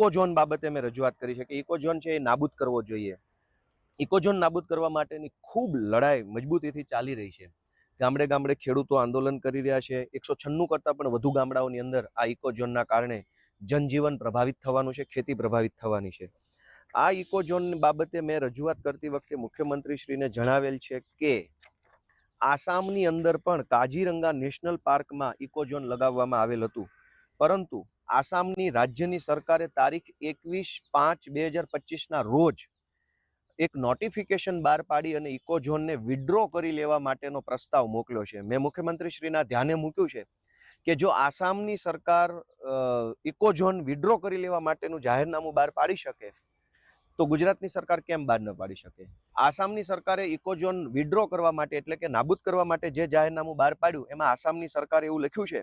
Ecozone બાબતે મેં રજૂઆત કરી છે કે ઇકોઝોન છે એ નાબૂદ કરવો જોઈએ. ઇકોઝોન નાબૂદ કરવા માટેની ખૂબ લડાઈ મજબૂતીથી ચાલી રહી છે. ગામડે ગામડે ખેડૂતો આંદોલન કરી રહ્યા છે. એકસો છન્નું કરતાં પણ વધુ ગામડાઓની અંદર આ ઇકોઝોનના કારણે જનજીવન પ્રભાવિત થવાનું છે, ખેતી પ્રભાવિત થવાની છે. આ ઇકોઝોન બાબતે મેં રજૂઆત કરતી વખતે મુખ્યમંત્રીશ્રીને જણાવેલ છે કે આસામની અંદર પણ કાજીરંગા નેશનલ પાર્કમાં ઇકોઝોન લગાવવામાં આવેલ હતું. પરંતુ આસામની રાજ્યની સરકારે તારીખ એકવીસ પાંચ બે હજાર પચીસના રોજ એક નોટિફિકેશન બહાર પાડી અને ઇકોઝોનને વિડ્રો કરી લેવા માટેનો પ્રસ્તાવ મોકલ્યો છે. મેં મુખ્યમંત્રીશ્રીના ધ્યાને મૂક્યું છે કે જો આસામની સરકાર ઇકોઝોન વિડ્રો કરી લેવા માટેનું જાહેરનામું બહાર પાડી શકે, તો ગુજરાતની સરકાર કેમ બહાર ન પાડી શકે? આસામની સરકારે ઇકોઝોન વિડ્રો કરવા માટે એટલે કે નાબૂદ કરવા માટે જે જાહેરનામું બહાર પાડ્યું, એમાં આસામની સરકારે એવું લખ્યું છે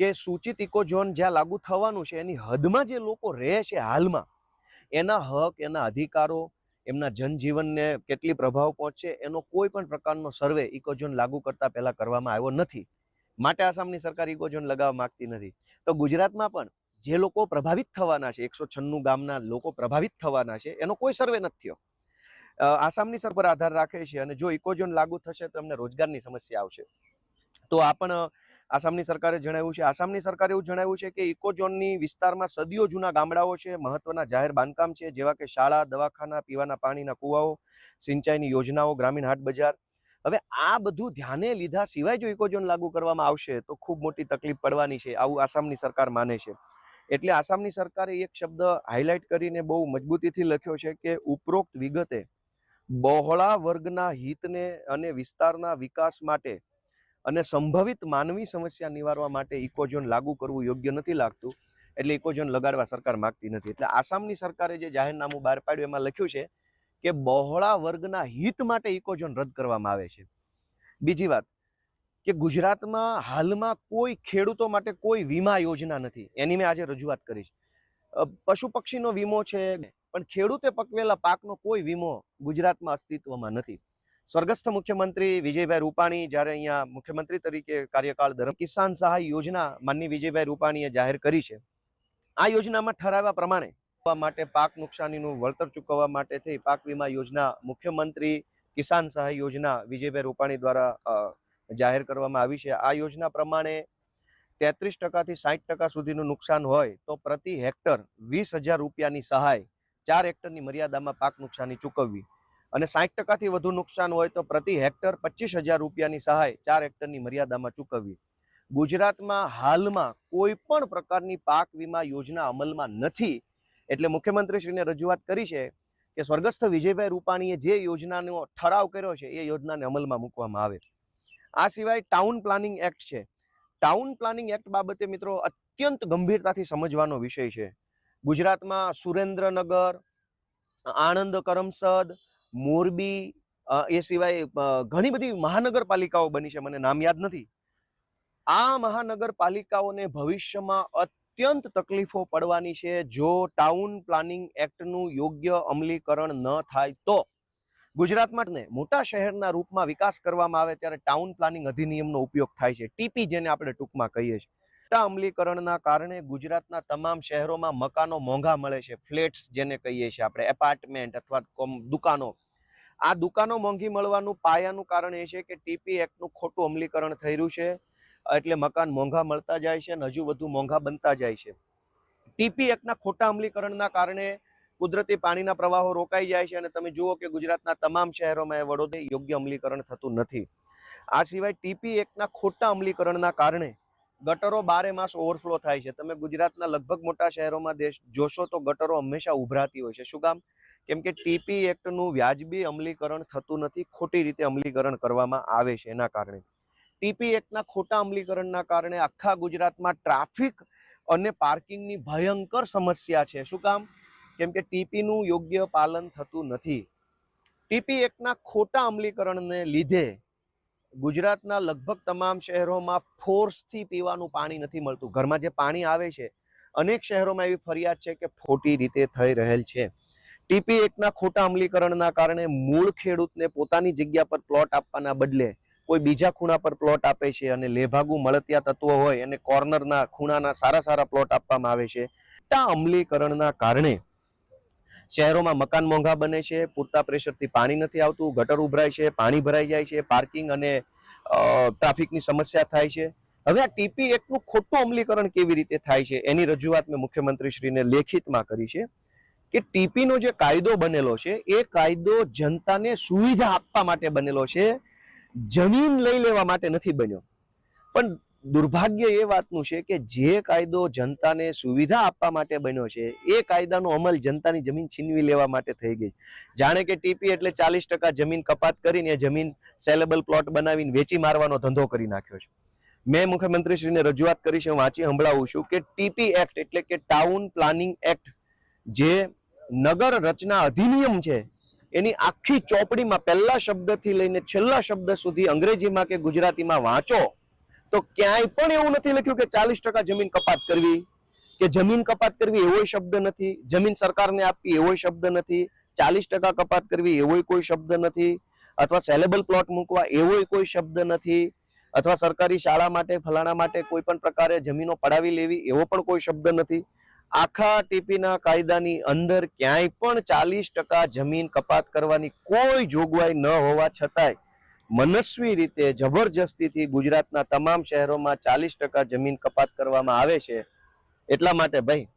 કે સૂચિત ઇકોઝોન જ્યાં લાગુ થવાનું છે, એની હદમાં જે લોકો રહે છે હાલમાં, એના હક, એના અધિકારો, એમના જનજીવનને કેટલી પ્રભાવ પહોંચશે એનો કોઈ પણ પ્રકારનો સર્વે ઇકોઝોન લાગુ કરતા પહેલા કરવામાં આવ્યો નથી. માટે આસામની સરકાર ઇકોઝોન લગાવવા માંગતી નથી. તો ગુજરાતમાં પણ જે લોકો પ્રભાવિત થવાના છે, એકસો છન્નું ગામના લોકો પ્રભાવિત થવાના છે, એનો કોઈ સર્વે નથી થયો. આસામની સર પર આધાર રાખે છે અને જો ઇકોઝોન લાગુ થશે તો એમને રોજગારની સમસ્યા આવશે. તો આ પણ આસામની સરકારે જણાવ્યું છે. આસામની સરકારે એવું જણાવ્યું છે કે ઇકોઝોનની વિસ્તારમાં સદીઓ જૂના ગામડાઓ છે. મહત્વના જાહેર બાંધકામ છે, જેવા કે શાળા, દવાખાના, પીવાના પાણીના કૂવાઓ, સિંચાઈની યોજનાઓ, ગ્રામીણ હાટ બજાર. હવે આ બધું ધ્યાને લીધા સિવાય જો ઇકોઝોન લાગુ કરવામાં આવશે, તો ખૂબ મોટી તકલીફ પડવાની છે. આવું આસામની સરકાર માને છે. એટલે આસામની સરકારે એક શબ્દ હાઇલાઇટ કરીને બહુ મજબૂતીથી લખ્યો છે કે ઉપરોક્ત વિગતે બહોળા વર્ગના હિતને અને વિસ્તારના વિકાસ માટે અને સંભવિત માનવી સમસ્યા નિવારવા માટે ઇકોઝોન લાગુ કરવું યોગ્ય નથી લાગતું, એટલે ઇકોઝોન લગાડવા સરકાર માગતી નથી. એટલે આસામની સરકારે જે જાહેરનામું બહાર પાડ્યું, એમાં લખ્યું છે કે બહોળા વર્ગના હિત માટે ઇકોઝોન રદ કરવામાં આવે છે. બીજી વાત, કે ગુજરાતમાં હાલમાં કોઈ ખેડૂતો માટે કોઈ વીમા યોજના નથી. એની મેં આજે રજૂઆત કરી છે. પશુ પક્ષીનો વીમો છે, પણ ખેડૂતે પકવેલા પાકનો કોઈ વીમો ગુજરાતમાં અસ્તિત્વમાં નથી. સ્વર્ગસ્થ મુખ્યમંત્રી વિજયભાઈ રૂપાણી જ્યારે અહીંયા મુખ્યમંત્રી તરીકે કાર્યકાળ દરમિયાન કિસાન સહાય યોજના માનની વિજયભાઈ રૂપાણીએ જાહેર કરી છે. આ યોજનામાં ઠરાવ્યા પ્રમાણે માટે પાક નુકસાનીનું વળતર ચૂકવવા માટે થઈ પાક વીમા યોજના મુખ્યમંત્રી કિસાન સહાય યોજના વિજયભાઈ રૂપાણી દ્વારા જાહેર કરવામાં આવી છે. આ યોજના પ્રમાણે તેત્રીસ ટકાથી સાઠ ટકા સુધીનું નુકસાન હોય તો પ્રતિ હેક્ટર વીસ હજાર રૂપિયાની સહાય ચાર હેક્ટરની મર્યાદામાં પાક નુકસાની ચૂકવવી. અને સાઠ ટકાથી વધુ નુકસાન હોય તો પ્રતિ હેક્ટર પચીસ હજાર રૂપિયાની સહાય ચાર હેક્ટરની મર્યાદામાં ચૂકવવી. ગુજરાતમાં હાલમાં કોઈ પણ પ્રકારની પાક વીમા યોજના અમલમાં નથી. એટલે મુખ્યમંત્રીશ્રીને રજૂઆત કરી છે કે સ્વર્ગસ્થ વિજયભાઈ રૂપાણીએ જે યોજનાનો ઠરાવ કર્યો છે એ યોજનાને અમલમાં મૂકવામાં આવે. આ સિવાય ટાઉન પ્લાનિંગ એક્ટ છે. ટાઉન પ્લાનિંગ એક્ટ બાબતે મિત્રો અત્યંત ગંભીરતાથી સમજવાનો વિષય છે. ગુજરાતમાં સુરેન્દ્રનગર, આણંદ કરમસદ મોરબી એ સિવાય ઘણી બધી મહાનગરપાલિકાઓ બની છે, મને નામ યાદ નથી. આ મહાનગરપાલિકાઓને ભવિષ્યમાં અત્યંત તકલીફો પડવાની છે, જો ટાઉન પ્લાનિંગ એક્ટનું યોગ્ય અમલીકરણ ન થાય તો. ગુજરાતમાં ને, મોટા શહેરના રૂપમાં વિકાસ કરવામાં આવે ત્યારે ટાઉન પ્લાનિંગ અધિનિયમનો ઉપયોગ થાય છે. ટીપી જેને આપણે ટૂંકમાં કહીએ છીએ. મોટા અમલીકરણના કારણે ગુજરાતના તમામ શહેરોમાં મકાનો મોંઘા મળે છે. ફ્લેટ્સ જેને કહીએ છીએ આપણે, એપાર્ટમેન્ટ અથવા દુકાનો. આ દુકાનો મોંઘી મળવાનું પાયાનું કારણ એ છે કે ટીપી એક્ટનું ખોટું અમલીકરણ થઈ રહ્યું છે, એટલે મકાન મોંઘા મળતા જાય છે અને હજુ વધુ મોંઘા બનતા જાય છે. ટીપી એક્ટના ખોટા અમલીકરણના કારણે કુદરતી પાણીના પ્રવાહો રોકાઈ જાય છે અને તમે જુઓ કે ગુજરાતના તમામ શહેરોમાં એ વડોદરા યોગ્ય અમલીકરણ થતું નથી. આ સિવાય ટીપી એક્ટના ખોટા અમલીકરણના કારણે ગટરો બારે માસ ઓવરફ્લો થાય છે. તમે ગુજરાતના લગભગ મોટા શહેરોમાં દેશ જોશો તો ગટરો હંમેશા ઉભરાતી હોય છે. શું કામ કેમ કે ટીપી એક્ટનું વ્યાજબી અમલીકરણ થતું નથી. ખોટી રીતે અમલીકરણ કરવામાં આવે છે એના કારણે. ટીપી એક્ટના ખોટા અમલીકરણના કારણે આખા ગુજરાતમાં ટ્રાફિક અને પાર્કિંગની ભયંકર સમસ્યા છે. શું કામ કેમ કે ટીપીનું યોગ્ય પાલન થતું નથી. ટીપી એક્ટના ખોટા અમલીકરણને લીધે ગુજરાતના લગભગ તમામ શહેરોમાં ફોર્સથી પીવાનું પાણી નથી મળતું. ઘરમાં જે પાણી આવે છે, અનેક શહેરોમાં એવી ફરિયાદ છે કે ખોટી રીતે થઈ રહેલ છે. ટીપી એકના ખોટા અમલીકરણના કારણે મૂળ ખેડૂતને પોતાની જગ્યા પર પ્લોટ આપવાના બદલે કોઈ બીજા ખૂણા પર પ્લોટ આપે છે અને લેભાગુ મળતિયા તત્વો હોય અને કોર્નરના ખૂણાના સારા સારા પ્લોટ આપવામાં આવે છે. ખોટા અમલીકરણના કારણે શહેરોમાં મકાન મોંઘા બને છે, પૂરતા પ્રેશરથી પાણી નથી આવતું, ગટર ઉભરાય છે, પાણી ભરાઈ જાય છે, પાર્કિંગ અને ટ્રાફિકની સમસ્યા થાય છે. હવે આ ટીપી એક્ટનું ખોટું અમલીકરણ કેવી રીતે થાય છે, એની રજૂઆત મેં મુખ્યમંત્રીશ્રીને લેખિતમાં કરી છે કે ટીપીનો જે કાયદો બનેલો છે, એ કાયદો જનતાને સુવિધા આપવા માટે બનેલો છે, જમીન લઈ લેવા માટે નથી બન્યો. પણ દુર્ભાગ્ય એ વાતનું છે કે જે કાયદો જનતાને સુવિધા આપવા માટે બન્યો છે, એ કાયદાનો અમલ જનતાની જમીન છીનવી લેવા માટે થઈ ગઈ જાણે કે ટીપી એટલે ચાલીસ ટકા જમીન કપાત કરીને જમીન સેલેબલ પ્લોટ બનાવીને વેચી મારવાનો ધંધો કરી નાખ્યો છે. મેં મુખ્યમંત્રીશ્રીને રજૂઆત કરી છે વાંચી સંભળાવું છું કે ટીપી એક્ટ એટલે કે ટાઉન પ્લાનિંગ એક્ટ જે નગર રચના અધિનિયમ છે, એની આખી ચોપડીમાં પહેલા શબ્દથી લઈને છેલ્લા શબ્દ સુધી અંગ્રેજીમાં કે ગુજરાતીમાં વાંચો. તો ક્યાંય પણ એવું નથી લખ્યું કે ચાલીસ જમીન કપાત કરવી, કે જમીન કપાત કરવી એવો શબ્દ નથી, જમીન સરકારને આપવી એવો શબ્દ નથી, ચાલીસ કપાત કરવી એવો કોઈ શબ્દ નથી, અથવા સેલેબલ પ્લોટ મૂકવા એવો કોઈ શબ્દ નથી, અથવા સરકારી શાળા માટે, ફલાણા માટે કોઈ પણ પ્રકારે જમીનો પડાવી લેવી એવો પણ કોઈ શબ્દ નથી. આખા ટીપીના કાયદાની અંદર ક્યાંય પણ ચાલીસ જમીન કપાત કરવાની કોઈ જોગવાઈ ન હોવા છતાંય મનસ્વી રીતે જબરજસ્તીથી ગુજરાતના તમામ શહેરોમાં ચાલીસ ટકા જમીન કપાત કરવામાં આવે છે. એટલા માટે ભાઈ,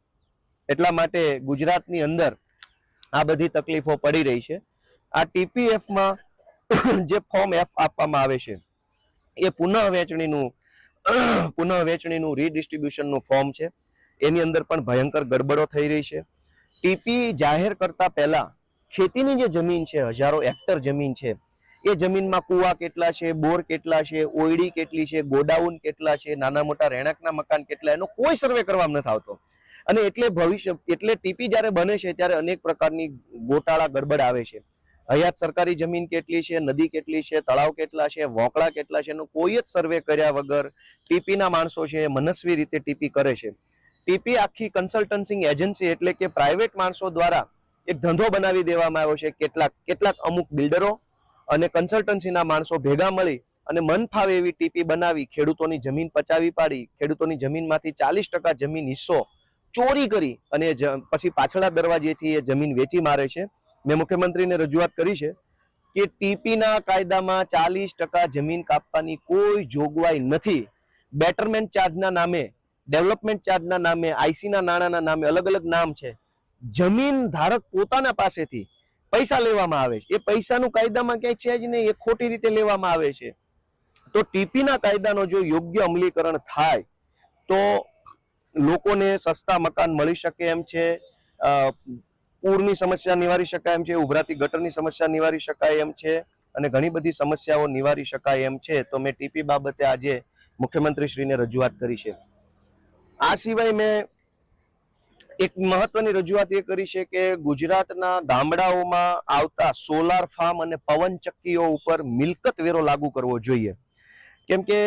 એટલા માટે ગુજરાતની અંદર આ બધી તકલીફો પડી રહી છે. આ ટીપીએફમાં જે ફોર્મ એફ આપવામાં આવે છે, એ પુનઃ વેચણીનું પુનઃ વેચણીનું રીડિસ્ટ્રીબ્યુશનનું ફોર્મ છે. એની અંદર પણ ભયંકર ગડબડો થઈ રહી છે. ટીપી જાહેર કરતા પહેલા ખેતીની જે જમીન છે, હજારો હેક્ટર જમીન છે એ જમીનમાં કુવા કેટલા છે, બોર કેટલા છે, ઓયડી કેટલી છે, ગોડાઉન કેટલા છે, નાના મોટા રહેણાંકના મકાન કેટલા, એનો કોઈ સર્વે કરવામાં નથી આવતો. અને એટલે ભવિષ્ય, એટલે ટીપી જ્યારે બને છે ત્યારે અનેક પ્રકારની ગોટાળા, ગડબડ આવે છે. હયાત સરકારી જમીન કેટલી છે, નદી કેટલી છે, તળાવ કેટલા છે, વોંકળા કેટલા છે, એનો કોઈ જ સર્વે કર્યા વગર ટીપીના માણસો છે મનસ્વી રીતે ટીપી કરે છે. ટીપી આખી કન્સલ્ટન્સિંગ એજન્સી એટલે કે પ્રાઇવેટ માણસો દ્વારા એક ધંધો બનાવી દેવામાં આવ્યો છે. કેટલાક કેટલાક અમુક બિલ્ડરો અને કન્સલ્ટન્સીના માણસો ભેગા મળી અને મન ફાવે એવી ટીપી બનાવી, ખેડૂતોની જમીન પચાવી પાડી, ખેડૂતોની જમીનમાંથી ચાલીસ ટકા જમીન હિસ્સો ચોરી કરી અને પછી પાછળના દરવાજેથી એ જમીન વેચી મારે છે. મેં મુખ્યમંત્રીને રજૂઆત કરી છે કે ટીપીના કાયદામાં ચાલીસ ટકા જમીન કાપવાની કોઈ જોગવાઈ નથી. બેટરમેન્ટ ચાર્જના નામે ડેવલપમેન્ટ ચાર્જના નામે આઈસીના નાણાંના નામે અલગ અલગ નામ છે. જમીન ધારક પોતાના પાસેથી પૈસા લેવામાં આવે છે. એ પૈસાનું કાયદામાં ક્યાંય છે જ નહીં, એ ખોટી રીતે લેવામાં આવે છે. તો ટીપીના કાયદાનો જો યોગ્ય અમલીકરણ થાય, તો લોકોને સસ્તા મકાન મળી શકે એમ છે પૂરની સમસ્યા નિવારી શકાય એમ છે, ઉભરાતી ગટરની સમસ્યા નિવારી શકાય એમ છે, અને ઘણી બધી સમસ્યાઓ નિવારી શકાય એમ છે. તો મેં ટીપી બાબતે આજે મુખ્યમંત્રીશ્રીને રજૂઆત કરી છે. આ સિવાય મેં એક મહત્વની રજૂઆત એ કરી છે કે ગુજરાતના ગામડાઓમાં આવતા સોલાર ફાર્મ અને પવનચક્કીઓ ઉપર મિલકત વેરો લાગુ કરવો જોઈએ. કેમ કે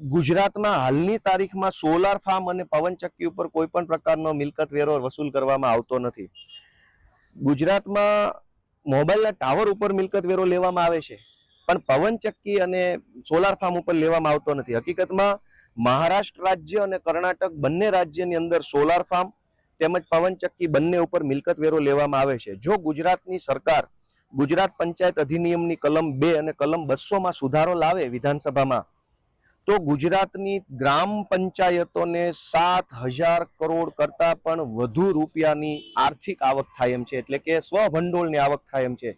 ગુજરાતમાં હાલની તારીખમાં સોલાર ફાર્મ અને પવનચક્કી ઉપર કોઈ પણ પ્રકારનો મિલકત વેરો વસૂલ કરવામાં આવતો નથી. ગુજરાતમાં મોબાઈલના ટાવર ઉપર મિલકત વેરો લેવામાં આવે છે, પણ પવનચક્કી અને સોલાર ફાર્મ ઉપર લેવામાં આવતો નથી. હકીકતમાં મહારાષ્ટ્ર રાજ્ય અને કર્ણાટક બંને રાજ્યની અંદર સોલાર ફાર્મ તેમજ પવનચક્કી બંને ઉપર મિલકત વેરો લેવામાં આવે છે. જો ગુજરાતની સરકાર ગુજરાત પંચાયત અધિનિયમની કલમ બે અને કલમ બસોમાં સુધારો લાવે વિધાનસભામાં, તો ગુજરાતની ગ્રામ પંચાયતોને સાત હજાર કરોડ કરતા પણ વધુ રૂપિયાની આર્થિક આવક થાય એમ છે, એટલે કે સ્વભંડોળની આવક થાય એમ છે.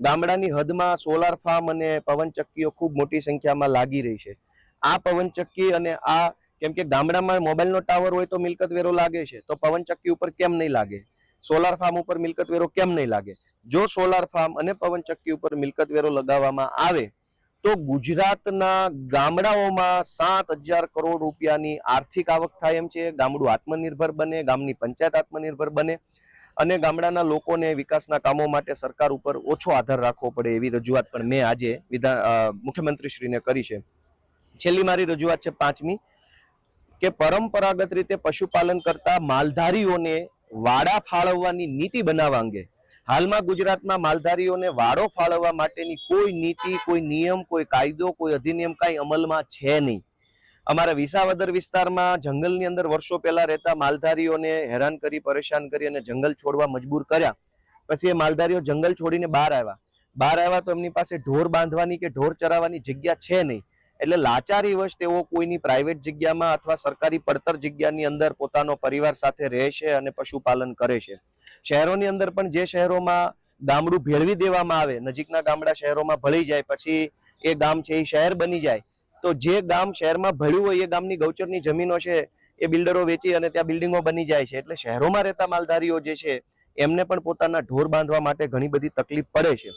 ગામડાની હદમાં સોલાર ફાર્મ અને પવનચક્કીઓ ખૂબ મોટી સંખ્યામાં લાગી રહી છે. આ પવનચક્કી અને આ કેમ કે ગામડામાં મોબાઈલનો ટાવર હોય તો મિલકત વેરો લાગે છે. તો પવનચક્કી ઉપર કેમ નહીં લાગે? સોલાર ફાર્મ ઉપર મિલકત વેરો કેમ નહીં લાગે? જો સોલાર ફાર્મ અને પવનચક્કી ઉપર મિલકત વેરો લગાવવામાં આવે, તો ગુજરાતના ગામડાઓમાં સાત હજાર કરોડ રૂપિયાની આર્થિક આવક થાય એમ છે. ગામડું આત્મનિર્ભર બને, ગામની પંચાયત આત્મનિર્ભર બને અને ગામડાના લોકોને વિકાસના કામો માટે સરકાર ઉપર ઓછો આધાર રાખવો પડે એવી રજૂઆત પણ મેં આજે વિધાન મુખ્યમંત્રીશ્રીને કરી છે. છેલ્લી મારી રજૂઆત છે પાંચમી, કે પરંપરાગત રીતે પશુપાલન કરતા માલધારીઓને વાડા ફાળવવાની નીતિ બનાવવા અંગે. હાલમાં ગુજરાતમાં માલધારીઓને વાડો ફાળવવા માટેની કોઈ નીતિ, કોઈ નિયમ, કોઈ કાયદો, કોઈ અધિનિયમ કાંઈ અમલમાં છે નહીં. અમારા વિસાવદર વિસ્તારમાં જંગલની અંદર વર્ષો પહેલા રહેતા માલધારીઓને હેરાન કરી, પરેશાન કરી અને જંગલ છોડવા મજબૂર કર્યા. પછી એ માલધારીઓ જંગલ છોડીને બહાર આવ્યા. બહાર આવ્યા તો એમની પાસે ઢોર બાંધવાની કે ઢોર ચરાવવાની જગ્યા છે નહીં. એટલે લાચારીવશ તેઓ કોઈની પ્રાઇવેટ જગ્યામાં અથવા સરકારી પડતર જગ્યાની અંદર પોતાનો પરિવાર સાથે રહે છે અને પશુપાલન કરે છે. શહેરોની અંદર પણ જે શહેરોમાં ગામડું ભેળવી દેવામાં આવે, નજીકના ગામડા શહેરોમાં ભળી જાય, પછી એ ગામ છે એ શહેર બની જાય, તો જે ગામ શહેરમાં ભળ્યું હોય, એ ગામની ગૌચરની જમીનો છે, એ બિલ્ડરો વેચી અને ત્યાં બિલ્ડિંગો બની જાય છે. એટલે શહેરોમાં રહેતા માલધારીઓ જે છે, એમને પણ પોતાના ઢોર બાંધવા માટે ઘણી બધી તકલીફ પડે છે.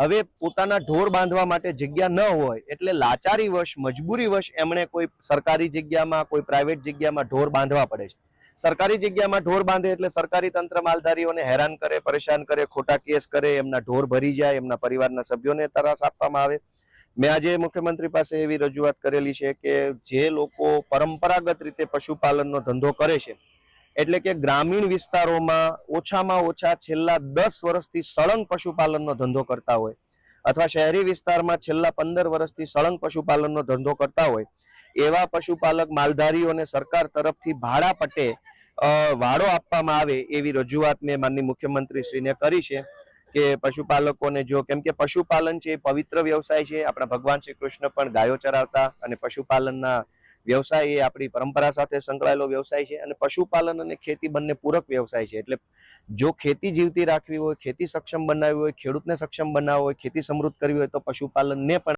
હવે પોતાના ઢોર બાંધવા માટે જગ્યા ન હોય એટલે લાચારી વશ, મજબૂરી વશ એમણે કોઈ સરકારી જગ્યામાં, કોઈ પ્રાઇવેટ જગ્યામાં ઢોર બાંધવા પડે છે. સરકારી જગ્યામાં ઢોર બાંધે એટલે સરકારી તંત્ર માલધારીઓને હેરાન કરે, પરેશાન કરે, ખોટા કેસ કરે, એમના ઢોર ભરી જાય, એમના પરિવારના સભ્યોને તરાસ આપવામાં આવે. મેં આજે મુખ્યમંત્રી પાસે એવી રજૂઆત કરેલી છે કે જે લોકો પરંપરાગત રીતે પશુપાલનનો ધંધો કરે છે એટલે કે ગ્રામીણ વિસ્તારોમાં ઓછામાં ઓછા છેલ્લા દસ વર્ષથી સળંગ પશુપાલનનો ધંધો કરતા હોય અથવા શહેરી વિસ્તારમાં છેલ્લા પંદર વર્ષથી સળંગ પશુપાલનનો ધંધો કરતા હોય, એવા પશુપાલક માલધારીઓને સરકાર તરફથી ભાડા પટ્ટે વાડો આપવામાં આવે એવી રજૂઆત મેં માનની મુખ્યમંત્રી શ્રીને કરી છે કે પશુપાલકોને જો, કેમ કે પશુપાલન છે પવિત્ર વ્યવસાય છે, આપણા ભગવાન શ્રી કૃષ્ણ પણ ગાયો ચરાવતા અને પશુપાલનના વ્યવસાય એ આપણી પરંપરા સાથે સંકળાયેલો વ્યવસાય છે અને પશુપાલન અને ખેતી બંને પૂરક વ્યવસાય છે. એટલે જો ખેતી જીવતી રાખવી હોય, ખેતી સક્ષમ બનાવવી હોય, ખેડૂતને સક્ષમ બનાવવો હોય, ખેતી સમૃદ્ધ કરવી હોય તો પશુપાલનને પણ